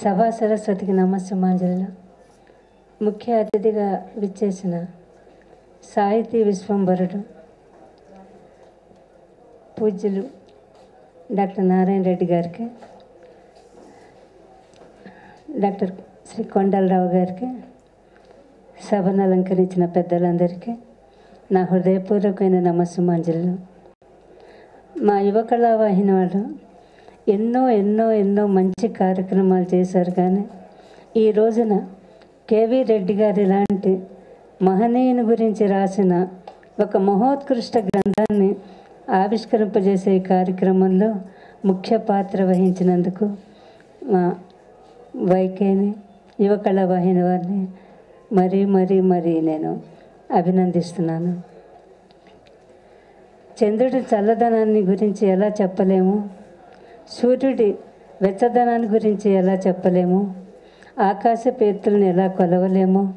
సభా సరస్వతికి నమస్సుమాంజలిలో ముఖ్య అతిథిగా విచ్చేసిన సాహితీ విశ్వంబరుడు పూజ్యులు డాక్టర్ నారాయణ రెడ్డి గారికి డాక్టర్ శ్రీ కొండలరావు గారికి సభను అలంకరించిన పెద్దలందరికీ నా హృదయపూర్వకమైన నమస్సుమాంజలు మా యువ కళావాహిని వాళ్ళు ఎన్నో ఎన్నో ఎన్నో మంచి కార్యక్రమాలు చేశారు కానీ ఈ రోజున కేవీ రెడ్డి గారు ఇలాంటి మహనీయుని గురించి రాసిన ఒక మహోత్కృష్ట గ్రంథాన్ని ఆవిష్కరింపజేసే ఈ కార్యక్రమంలో ముఖ్య పాత్ర వహించినందుకు మా వైకేని యువకళ కళావాహిని వారిని మరీ మరీ మరీ నేను అభినందిస్తున్నాను. చంద్రుడి చల్లదనాన్ని గురించి ఎలా చెప్పలేము? సూర్యుడి వెచ్చదనాన్ని గురించి ఎలా చెప్పలేము? ఆకాశ పేతులను ఎలా కొలవలేము?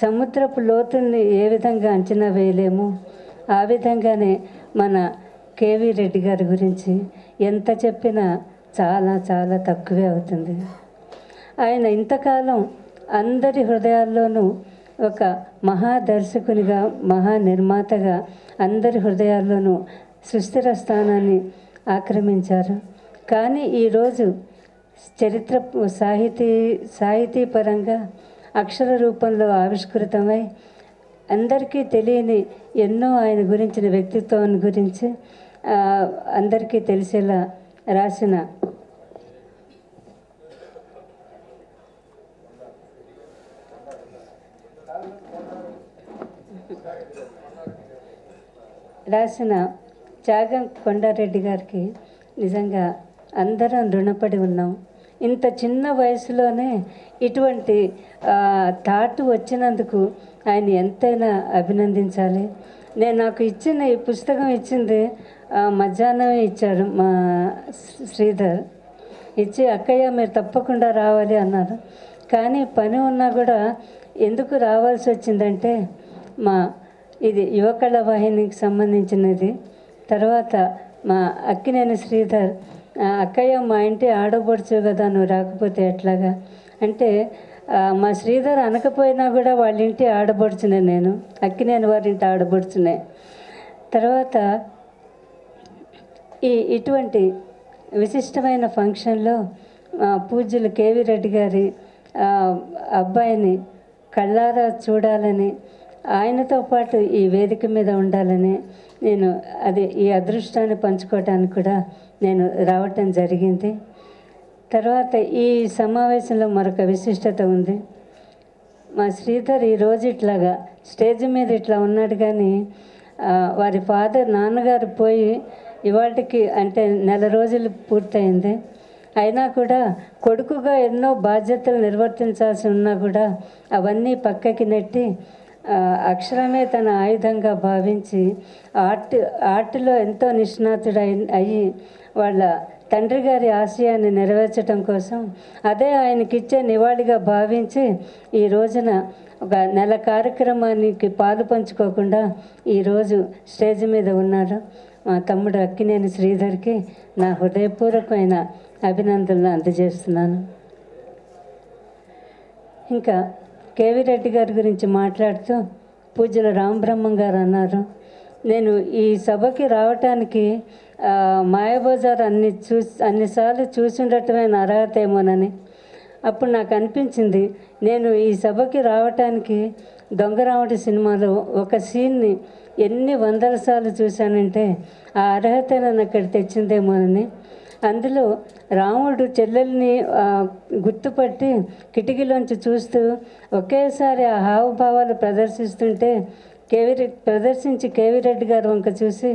సముద్రపు లోతుల్ని ఏ విధంగా అంచనా వేయలేము? ఆ విధంగానే మన కేవీ రెడ్డి గారి గురించి ఎంత చెప్పినా చాలా చాలా తక్కువే అవుతుంది. ఆయన ఇంతకాలం అందరి హృదయాల్లోనూ ఒక మహాదర్శకునిగా మహా నిర్మాతగా అందరి హృదయాల్లోనూ సుస్థిర స్థానాన్ని ఆక్రమించారు. కానీ ఈరోజు చరిత్ర సాహితీ సాహితీ పరంగా అక్షర రూపంలో ఆవిష్కృతమై అందరికీ తెలియని ఎన్నో ఆయన గురించిన వ్యక్తిత్వాన్ని గురించి అందరికీ తెలిసేలా రాసిన రాసిన త్యాగం కొండారెడ్డి గారికి నిజంగా అందరం రుణపడి ఉన్నాం. ఇంత చిన్న వయసులోనే ఇటువంటి థాట్ వచ్చినందుకు ఆయన ఎంతైనా అభినందించాలి. నేను నాకు ఇచ్చిన ఈ పుస్తకం ఇచ్చింది మధ్యాహ్నమే ఇచ్చారు మా శ్రీధర్. ఇచ్చి అక్కయ్య మీరు తప్పకుండా రావాలి అన్నారు. కానీ పని ఉన్నా కూడా ఎందుకు రావాల్సి వచ్చిందంటే మా ఇది యువకళ వాహినికి సంబంధించినది. తర్వాత మా అక్కినేని శ్రీధర్ అక్కయ్య మా ఇంటి ఆడపడుచు కదా నువ్వు రాకపోతే ఎట్లాగా? అంటే మా శ్రీధర్ అనకపోయినా కూడా వాళ్ళ ఇంటి ఆడపడుచునే నేను. అక్కినేని వారి ఇంటి ఆడపడుచునే. తర్వాత ఈ ఇటువంటి విశిష్టమైన ఫంక్షన్లో పూజ్యులు కేవీ రెడ్డి గారి అబ్బాయిని కళ్ళారా చూడాలని ఆయనతో పాటు ఈ వేదిక మీద ఉండాలని నేను అది ఈ అదృష్టాన్ని పంచుకోవటానికి కూడా నేను రావటం జరిగింది. తర్వాత ఈ సమావేశంలో మరొక విశిష్టత ఉంది. మా శ్రీధర్ ఈ రోజు ఇట్లాగా స్టేజ్ మీద ఇట్లా ఉన్నాడు కానీ వారి ఫాదర్ నాన్నగారు పోయి ఇవాటికి అంటే నెల రోజులు పూర్తయింది. అయినా కూడా కొడుకుగా ఎన్నో బాధ్యతలు నిర్వర్తించాల్సి ఉన్నా కూడా అవన్నీ పక్కకి నెట్టి అక్షరమే తన ఆయుధంగా భావించి ఆర్ట్ ఆర్ట్లో ఎంతో నిష్ణాతుడై అయ్యి వాళ్ళ తండ్రి గారి ఆశయాన్ని నెరవేర్చడం కోసం అదే ఆయనకిచ్చే నివాళిగా భావించి ఈ రోజున ఒక నెల కార్యక్రమానికి పాలు పంచుకోకుండా ఈరోజు స్టేజ్ మీద ఉన్నాడు మా తమ్ముడు అక్కినేని శ్రీధర్కి నా హృదయపూర్వకమైన అభినందనలు అందజేస్తున్నాను. ఇంకా కేవీ రెడ్డి గారి గురించి మాట్లాడుతూ పూజల రామబ్రహ్మం గారు అన్నారు నేను ఈ సభకి రావటానికి మాయాబజార్ అన్ని చూసి అన్నిసార్లు చూసి అర్హత ఏమోనని. అప్పుడు నాకు అనిపించింది నేను ఈ సభకి రావటానికి దొంగరావటి సినిమాలో ఒక సీన్ని ఎన్ని వందల సార్లు చూశానంటే ఆ అర్హత నన్ను అక్కడ తెచ్చిందేమోనని. అందులో రాముడు చెల్లెల్ని గుర్తుపట్టి కిటికీలోంచి చూస్తూ ఒకేసారి ఆ హావభావాలు ప్రదర్శిస్తుంటే కేవీ ప్రదర్శించి కేవీ రెడ్డి గారు వంక చూసి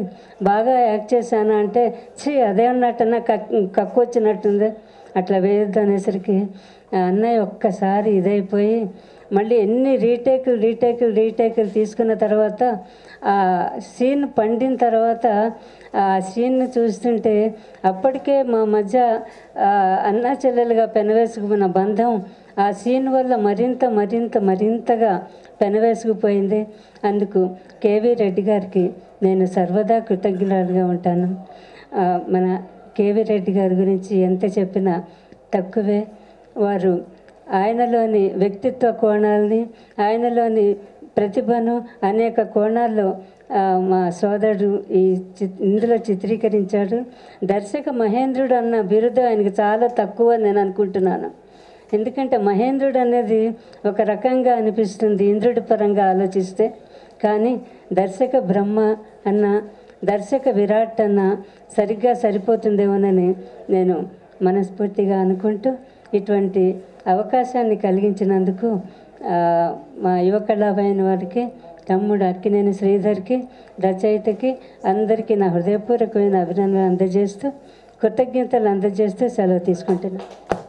బాగా యాక్ట్ చేశాను అంటే ఛీ అదే ఉన్నట్టన్నా కక్ కక్కు వచ్చినట్టుంది. అట్లా వేయొద్దు అనేసరికి అన్నయ్య ఒక్కసారి ఇదైపోయి మళ్ళీ ఎన్ని రీటేకులు రీటేకులు రీటేకులు తీసుకున్న తర్వాత ఆ సీన్ పండిన తర్వాత ఆ సీన్ను చూస్తుంటే అప్పటికే మా మధ్య అన్నా చెల్లెలుగా పెనవేసుకున్న బంధం ఆ సీన్ వల్ల మరింత మరింత మరింతగా పెనవేసుకుపోయింది. అందుకు కేవీ రెడ్డి గారికి నేను సర్వదా కృతజ్ఞురాలుగా ఉంటాను. మన కేవీ రెడ్డి గారి గురించి ఎంత చెప్పినా తక్కువే. వారు ఆయనలోని వ్యక్తిత్వ కోణాలని ఆయనలోని ప్రతిభను అనేక కోణాల్లో మా సోదరుడు ఈ ఇందులో చిత్రీకరించాడు. దర్శక మహేంద్రుడు అన్న బిరుదు ఆయనకి చాలా తక్కువ నేను అనుకుంటున్నాను. ఎందుకంటే మహేంద్రుడు అనేది ఒక రకంగా అనిపిస్తుంది ఇంద్రుడి పరంగా ఆలోచిస్తే. కానీ దర్శక బ్రహ్మ అన్న దర్శక విరాట్ అన్న సరిగ్గా సరిపోతుందేమోనని నేను మనస్ఫూర్తిగా అనుకుంటూ ఇటువంటి అవకాశాన్ని కలిగించినందుకు మా యువ కళాభైన వారికి తమ్ముడు అక్కినేని శ్రీధర్కి రచయితకి అందరికీ నా హృదయపూర్వకమైన అభినందనలు అందజేస్తూ కృతజ్ఞతలు అందజేస్తూ సెలవు తీసుకుంటున్నాను